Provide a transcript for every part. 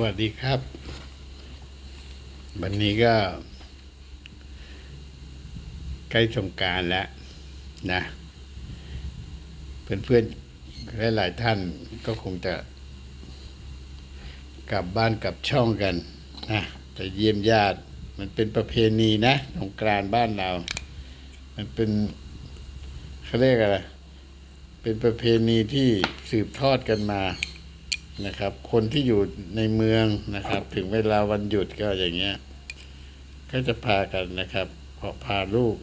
วัสดีครับ วันนี้ก็ ใกล้สงการแล้วนะ เพื่อนๆหลายๆท่านก็คงจะ กลับบ้านกลับช่องกันนะไปเยี่ยมญาติ มันเป็นประเพณีนะสงกรานบ้านเรา มันเป็นเขาเรียกอะไรเป็นประเพณีที่สืบทอดกันมา นะครับ คนที่อยู่ในเมืองนะครับ ถึงเวลาวันหยุดก็อย่างเงี้ย ก็จะพากันนะครับพอพาลูก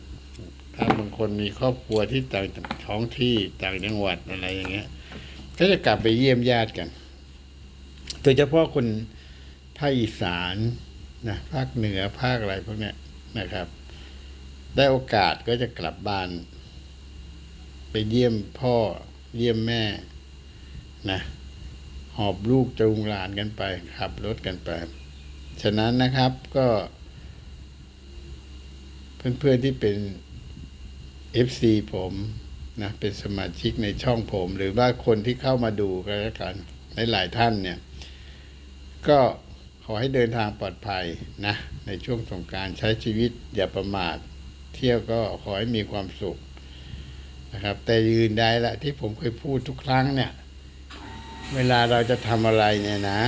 ถ้าบางคนมีครอบครัวที่ต่างท้องที่ต่างจังหวัดอะไรอย่างเงี้ย ก็จะกลับไปเยี่ยมญาติกัน โดยเฉพาะคนภาคอีสานนะภาคเหนือภาคอะไรพวกเนี้ยนะครับ ได้โอกาสก็จะกลับบ้าน ไปเยี่ยมพ่อเยี่ยมแม่นะ หอบลูกจูงหลานกันไป ขับรถกันไป ฉะนั้นนะครับก็ เพื่อนๆที่เป็น FC ผมนะเป็นสมาชิกในช่องผม หรือว่าคนที่เข้ามาดูก็แล้วกันหลายๆท่านเนี่ย ก็ขอให้เดินทางปลอดภัยนะ ในช่วงสงกรารใช้ชีวิตอย่าประมาท เที่ยวก็ขอให้มีความสุขนะครับ แต่ยืนได้ละที่ผมเคยพูดทุกครั้งเนี่ย เวลาเราจะทำอะไรเนี่ยนะ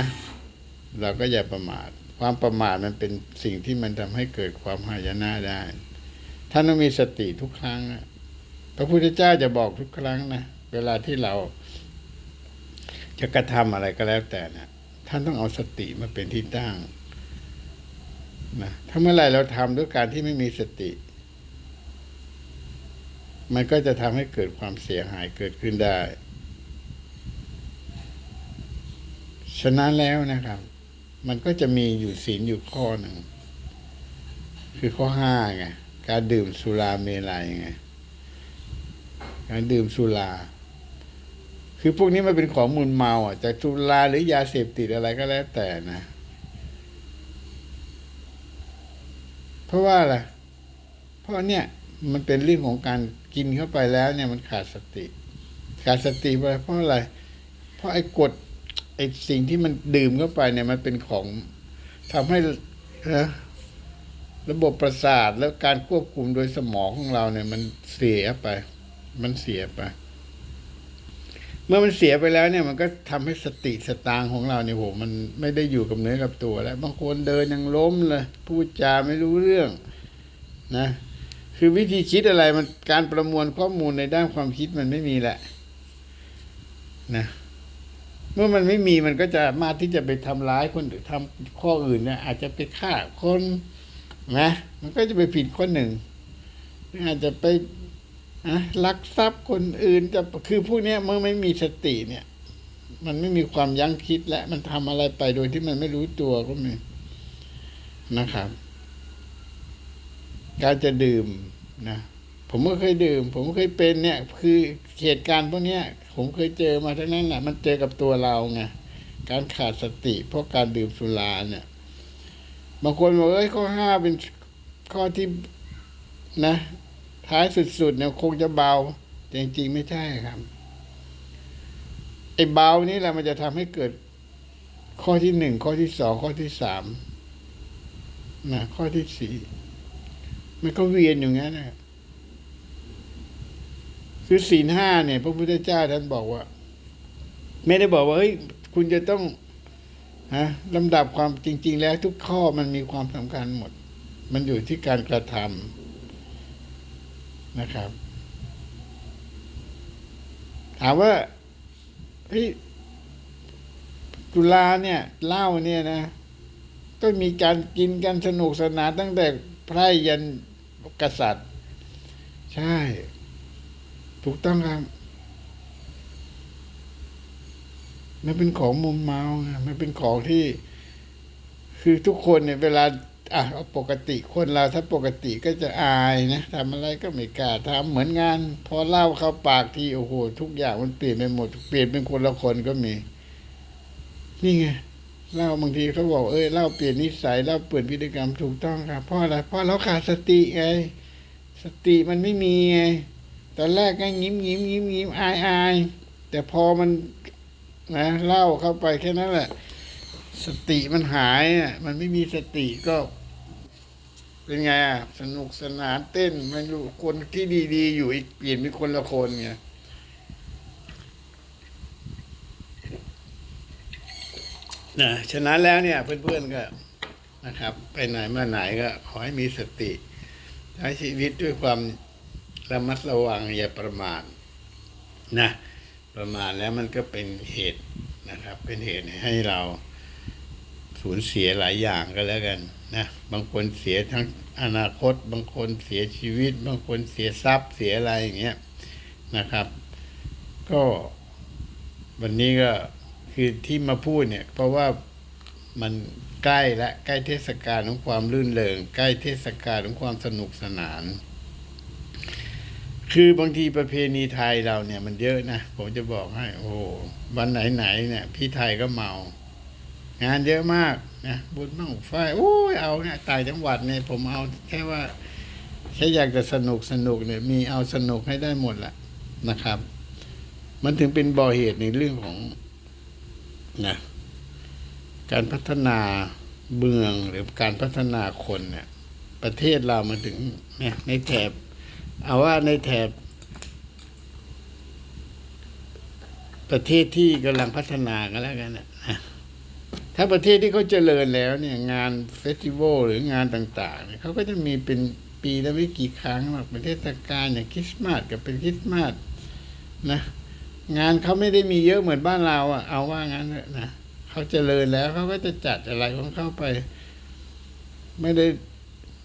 เราก็อย่าประมาท ความประมาทมันเป็นสิ่งที่มันทำให้เกิดความหายนะได้ท่านต้องมีสติทุกครั้งนะพระพุทธเจ้าจะบอกทุกครั้งนะเวลาที่เรา จะกระทำอะไรก็แล้วแต่นะท่านต้องเอาสติมาเป็นที่ตั้งนะถ้าเมื่อไหรเราทำด้วยการที่ไม่มีสติ มันก็จะทำให้เกิดความเสียหายเกิดขึ้นได้ ฉะนั้นแล้วนะครับ มันก็จะมีอยู่ศีลอยู่ข้อหนึ่ง คือข้อห้าไงการดื่มสุราเมลัยไงการดื่มสุรา คือพวกนี้มันเป็นของมึนเมาอะจากสุราหรือยาเสพติดอะไรก็แล้วแต่นะ เพราะว่าอะไรเพราะเนี่ยมันเป็นเรื่องของการกินเข้าไปแล้วเนี่ยมันขาดสติ ขาดสติไปเพราะอะไร เพราะไอ้กฎ ไอสิ่งที่มันดื่มเข้าไปเนี่ยมันเป็นของทำให้นะระบบประสาทแล้วการควบคุมโดยสมองของเราเนี่ย มันเสียไป มันเสียไป เมื่อมันเสียไปแล้วเนี่ย มันก็ทำให้สติสตางของเราเนี่ยโหมันไม่ได้อยู่กับเนื้อกับตัวแล้ว บางคนเดินยังล้มเลยพูดจาไม่รู้เรื่อง นะ คือวิธีคิดอะไรมันการประมวลข้อมูลในด้านความคิดมันไม่มีแหละ นะ เมื่อมันไม่มีมันก็จะมาที่จะไปทำร้ายคนหรือทำข้ออื่นเนี่ยอาจจะไปฆ่าคนนะมันก็จะไปผิดข้อหนึ่ง อาจจะไปนะลักทรัพย์คนอื่นจะคือพวกนี้เมื่อไม่มีสติเนี่ย มันไม่มีความยั้งคิดและมันทำอะไรไปโดยที่มันไม่รู้ตัวก็มีนะครับ การจะดื่มนะ ผมก็เคยดื่ม ผมก็เคยเป็นเนี่ย คือเหตุการณ์พวกนี้ยผมเคยเจอมาทั้งนั้นแหละมันเจอกับตัวเราไงการขาดสติเพราะการดื่มสุราเนี่ยบางคนบอกเอ้ยข้อห้าเป็นข้อที่นะ ท้ายสุดๆเนี่ยคงจะเบา แต่จริงๆไม่ใช่ครับไอ้เบานี่แหละมันจะทำให้เกิดข้อที่หนึ่งข้อที่สองข้อที่สามนะข้อที่สี่มันก็เวียนอยู่งั้นนะ คือศีลห้าเนี่ย พระพุทธเจ้าท่านบอกว่า ไม่ได้บอกว่าเฮ้ยคุณจะต้องฮะลำดับความจริง ๆ แล้วทุกข้อมันมีความสำคัญหมด มันอยู่ที่การกระทำนะครับ ถามว่าเฮ้ยจุฬาเนี่ยเหล้าเนี่ยนะก็มีการกินกันสนุกสนานตั้งแต่ไพร่ยันกษัตริย์ ใช่ ถูกต้องครับมันเป็นของมุมเมาไงมันเป็นของที่ คือทุกคนเนี่ย เวลาอะเอาปกติคนเราถ้าปกติก็จะอายนะทำอะไรก็ไม่กล้าทำเหมือนงาน พอเล่าเข้าปากทีโอ้โหทุกอย่างมันเปลี่ยนไปหมดเปลี่ยนเป็นคนละคนก็มี นี่ไงเล่าบางทีเขาบอกเอ้ยเล่าเปลี่ยนนิสัยเล่าเปลี่ยนพฤติกรรมถูกต้องครับเพราะอะไรเพราะเราขาดสติไงสติมันไม่มีไง ตอนแรกก็ยิ้มยิ้มยิ้มยิ้มอายอายแต่พอมันนะเล่าเข้าไปแค่นั้นแหละ สติมันหายอะมันไม่มีสติก็ เป็นไงอะสนุกสนานเต้นไม่รู้คนที่ดีๆ อยู่อีกเปลี่ยนเป็นคนละคนไงนะฉะนั้นแล้วเนี่ย เพื่อนๆก็นะครับ ไปไหนมาไหนก็ขอให้มีสติ ใช้ชีวิตด้วยความ ระมัดระวังอย่าประมาทนะประมาทแล้วมันก็เป็นเหตุนะครับ เป็นเหตุให้เราสูญเสียหลายอย่างก็แล้วกันนะบางคนเสียทั้งอนาคต บางคนเสียชีวิต บางคนเสียทรัพย์เสียอะไรอย่างเงี้ยนะครับ ก็วันนี้ก็คือที่มาพูดเนี่ยเพราะว่ามันใกล้และใกล้เทศกาลของความรื่นเริงใกล้เทศกาลของความสนุกสนาน คือบางทีประเพณีไทยเราเนี่ยมันเยอะนะ ผมจะบอกให้ โอ้วันไหนๆเนี่ย พี่ไทยก็เมา งานเยอะมากนะบุญบั้งไฟโอ้ยเอาเนี่ยต่างจังหวัดเนี่ยผมเอาแค่ว่าแค่อยากจะสนุกสนุกเนี่ยมีเอาสนุกให้ได้หมดแหละนะครับ มันถึงเป็นบ่อเหตุในเรื่องของนะการพัฒนาเมืองหรือการพัฒนาคนเนี่ย ประเทศเรามันถึงเนี่ยในแถบ เอาว่าในแถบ ประเทศที่กำลังพัฒนากันแล้วกันนะถ้าประเทศที่เขาเจริญแล้วเนี่ย งานเฟสติวัลหรืองานต่าง ๆ เนี่ยเขาก็จะมีเป็นปีละไม่กี่ครั้งหรอกเป็นเทศกาลอย่างคริสต์มาสกับเป็นคริสต์มาสนะ งานเขาไม่ได้มีเยอะเหมือนบ้านเราอะเอาว่างั้นเถอะนะเขาเจริญแล้วเขาก็จะจัดอะไรของเขาไป ไม่ได้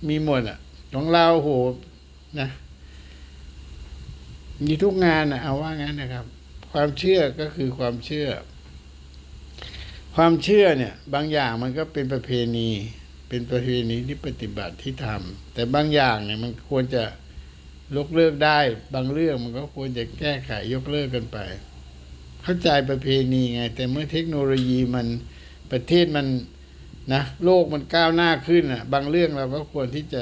มีหมดอะ ของเราโหนะ มีทุกงานอะเอาว่างั้นนะครับ ความเชื่อก็คือความเชื่อ ความเชื่อเนี่ย บางอย่างมันก็เป็นประเพณี เป็นประเพณีที่ปฏิบัติที่ทำแต่บางอย่างเนี่ยมันควรจะยกเลิกได้ บางเรื่องมันก็ควรจะแก้ไขยกเลิกกันไป เข้าใจประเพณีไง แต่เมื่อเทคโนโลยีมันประเทศมันนะโลกมันก้าวหน้าขึ้นอะ บางเรื่องเราก็ควรที่จะ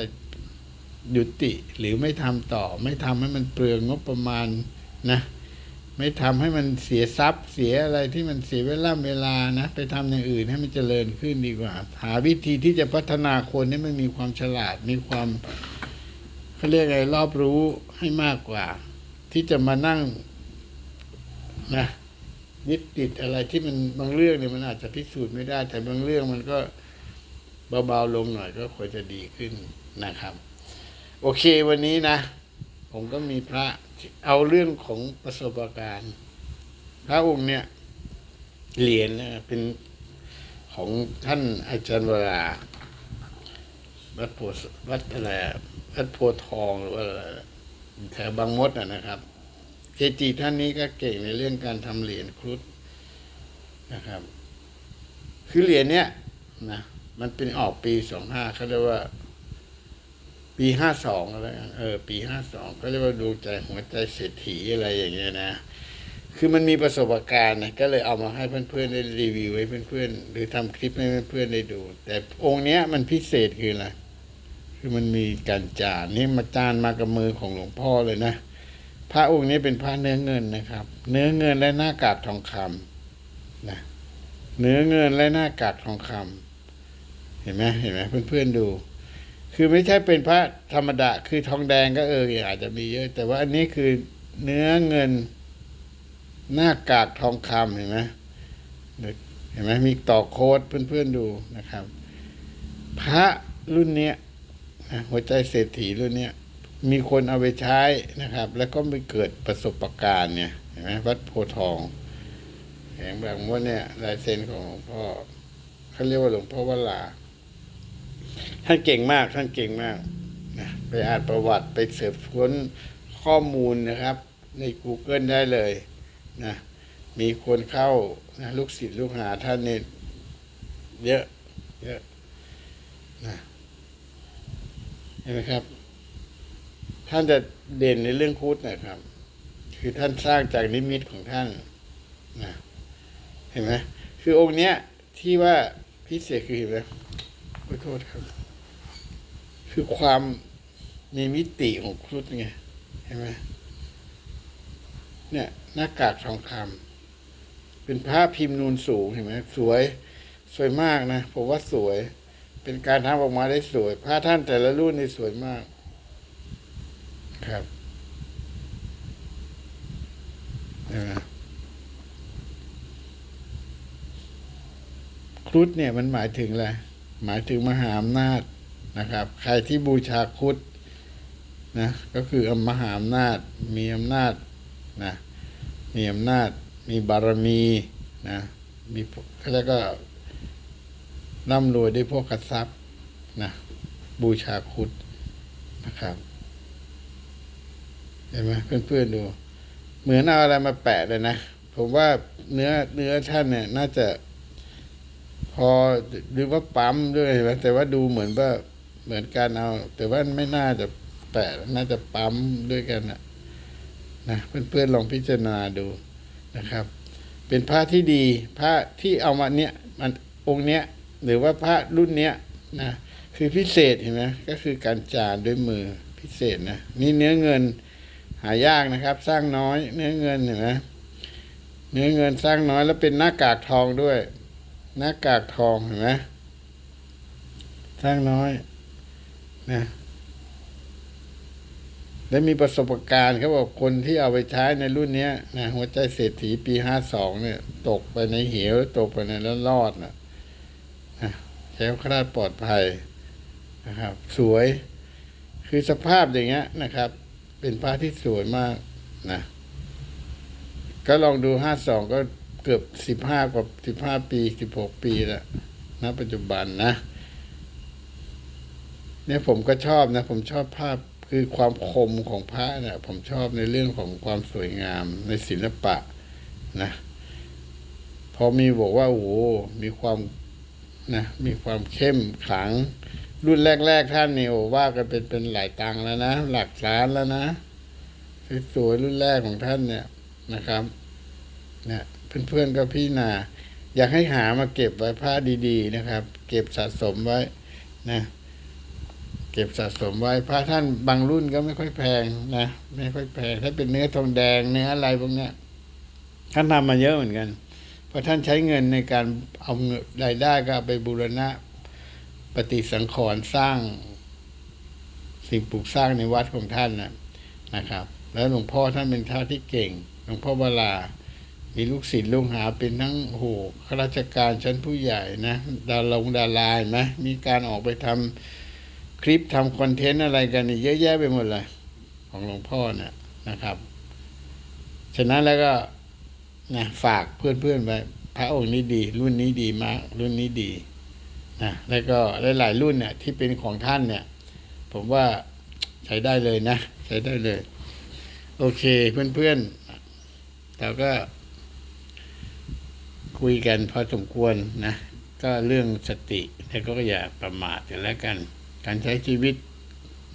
ยุติหรือไม่ทำต่อ ไม่ทำให้มันเปลืองงบประมาณนะไม่ทำให้มันเสียทรัพย์เสียอะไรที่มันเสียเวลาเวลานะไปทำอย่างอื่นให้มันเจริญขึ้นดีกว่า หาวิธีที่จะพัฒนาคนให้มันมีความฉลาดมีความเขาเรียกอะไรรอบรู้ให้มากกว่า ที่จะมานั่งนะยึดติดอะไรที่มันบางเรื่องเนี่ยมันอาจจะพิสูจน์ไม่ได้ แต่บางเรื่องมันก็เบาๆลงหน่อยก็ควรจะดีขึ้นนะครับ โอเควันนี้นะ ผมก็มีพระเอาเรื่องของประสบการณ์ พระองค์เนี่ยเหรียญนะเป็นของท่านอาจารย์วราวัดโพวัดอะไรวัดโพทองหรือว่าอะไรแถวบางมดอะนะครับ เกจิท่านนี้ก็เก่งในเรื่องการทำเหรียญครุฑนะครับ คือเหรียญเนี้ยนะมันเป็นออกปีสองห้าเขาเรียกว่า ปีห้าสองอะไรเออ ปีห้าสองเขาเรียกว่าดวงใจหัวใจเศรษฐีอะไรอย่างเงี้ยนะ คือมันมีประสบการณ์นะก็เลยเอามาให้เพื่อนๆได้รีวิวให้เพื่อนๆ หรือทำคลิปให้เพื่อนๆได้ดู แต่องค์เนี้ยมันพิเศษคืออะไรคือมันมีการจานนี่มาจานมากับมือของหลวงพ่อเลยนะพระองค์นี้เป็นพระเนื้อเงินนะครับ เนื้อเงินและหน้ากากทองคำนะเนื้อเงินและหน้ากากทองคำเห็นไหมเห็นไหมเพื่อนๆดู คือไม่ใช่เป็นพระธรรมดา คือทองแดงก็เอออาจจะมีเยอะ แต่ว่าอันนี้คือเนื้อเงินหน้ากากทองคำเห็นไหมเห็นไหมมีต่อโค้ดเพื่อนๆดูนะครับ พระรุ่นเนี้ยหัวใจเศรษฐีรุ่นเนี้ยมีคนเอาไปใช้นะครับ แล้วก็ไปเกิดประสบะการณ์เนี่ยเห็นไหมวัดโพทองแห่งบางมดเนี่ยลายเซ็นของหลวงพ่อเขาเรียกว่าหลวงพ่อวลา ท่านเก่งมากท่านเก่งมากนะไปอ่านประวัติไปเสิร์ชค้นข้อมูลนะครับ ใน Google ได้เลยนะมีคนเข้านะลูกศิษย์ลูกหาท่านเนี่ยเยอะเยอะนะเห็นไหมครับ ท่านจะเด่นในเรื่องคุดนะครับ คือท่านสร้างจากนิมิตของท่านนะเห็นไหมคือองค์เนี้ยที่ว่าพิเศษคือเห็นไหม ขอโทษครับ คือความมีมิติของครุฑไงเห็นไหมเนี่ยหน้ากากทองคำเป็นผ้าพิมพ์นูนสูงเห็นไหมสวย สวยมากนะผมว่าสวย เป็นการทำออกมาได้สวยพระท่านแต่ละรุ่นนี่สวยมาก ครับเห็นไหมครุฑเนี่ยมันหมายถึงอะไร หมายถึงมหาอำนาจนะครับ ใครที่บูชาครุฑนะก็คือมหาอำนาจมีอำนาจนะมีอำนาจมีบารมีนะมีแล้วก็ร่ำรวยด้วยพวกกรัพย์นะบูชาครุฑนะครับเห็นไหมเพื่อนๆดู เหมือนเอาอะไรมาแปะเลยนะ ผมว่าเนื้อเนื้อท่านเนี่ย น่าจะ พอหรือว่าปั๊มด้วยเห็นไหมแต่ว่าดูเหมือนว่าเหมือนการเอา แต่ว่าไม่น่าจะแปะน่าจะปั๊มด้วยกันนะนะเพื่อนๆลองพิจารณาดูนะครับ เป็นพระที่ดีพระที่เอามาเนี้ยมันองค์เนี้ยหรือว่าพระรุ่นเนี้ยนะคือพิเศษเห็นไหมก็คือการจานด้วยมือพิเศษนะนี่เนื้อเงินหายากนะครับ สร้างน้อยเนื้อเงินเห็นไหมเนื้อเงินสร้างน้อยแล้วเป็นหน้ากากทองด้วย หน้ากากทองเห็นไหมสร้างน้อยนะและมีประสบการณ์เขาบอกคนที่เอาไปใช้ในรุ่นนี้นะหัวใจเศรษฐีปีห้าสองเนี่ย ตกไปในเหว ตกไปในแล้วรอดนะนะแคล้วคลาดปลอดภัยนะครับ สวยคือสภาพอย่างเงี้ยนะครับ เป็นพระที่สวยมากนะ ก็ลองดูห้าสองก็ เกือบสิบห้ากว่าสิบห้าปีสิบหกปีแล้วณปัจจุบันนะ เนี่ยผมก็ชอบนะ ผมชอบภาพคือความคมของพระเนี่ยผมชอบในเรื่องของความสวยงามในศิลปะนะพอมีบอกว่าโอ้โหมีความนะมีความเข้มขลัง รุ่นแรก ๆ ท่านนี่โอ้ว่ากันเป็นเป็นหลายตังแล้วนะ หลักล้านแล้วนะสวยๆรุ่นแรกของท่านเนี่ยนะครับ เนี่ย เพื่อนๆก็พี่นา อยากให้หามาเก็บไว้ผ้าดีๆนะครับ เก็บสะสมไว้นะ เก็บสะสมไว้พระท่านบางรุ่นก็ไม่ค่อยแพงนะไม่ค่อยแพง ถ้าเป็นเนื้อทองแดงเนื้ออะไรพวกเนี้ยท่านทำมาเยอะเหมือนกันเพราะท่านใช้เงินในการเอาเงินรายได้ก็ไปบูรณะปฏิสังขรณ์สร้าง สิ่งปลูกสร้างในวัดของท่านนะนะครับ แล้วหลวงพ่อท่านเป็นท่าที่เก่งหลวงพ่อเวลา มีลูกศิษย์ลูกหาเป็นทั้งโหข้าราชการชั้นผู้ใหญ่นะดาราดารานไหมมีการออกไปทำคลิปทำคอนเทนต์อะไรกันนี่เยอะแยะไปหมดเลยของหลวงพ่อเนี่ยนะครับ ฉะนั้นแล้วก็นะฝากเพื่อนๆไว้พระองค์นี้ดี รุ่นนี้ดีมากรุ่นนี้ดีนะแล้วก็หลายๆรุ่นเนี่ยที่เป็นของท่านเนี่ย ผมว่าใช้ได้เลยนะ ใช้ได้เลย โอเคเพื่อนๆเราก็ คุยกันพอสมควรนะ ก็เรื่องสติแล้วก็อย่าประมาทกันแล้วกัน การใช้ชีวิต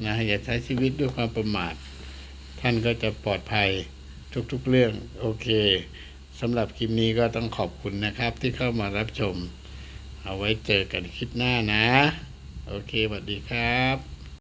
นะอย่าใช้ชีวิตด้วยความประมาท ท่านก็จะปลอดภัยทุกๆเรื่อง โอเคสำหรับคลิปนี้ก็ต้องขอบคุณนะครับที่เข้ามารับชม เอาไว้เจอกันคลิปหน้านะ โอเคสวัสดีครับ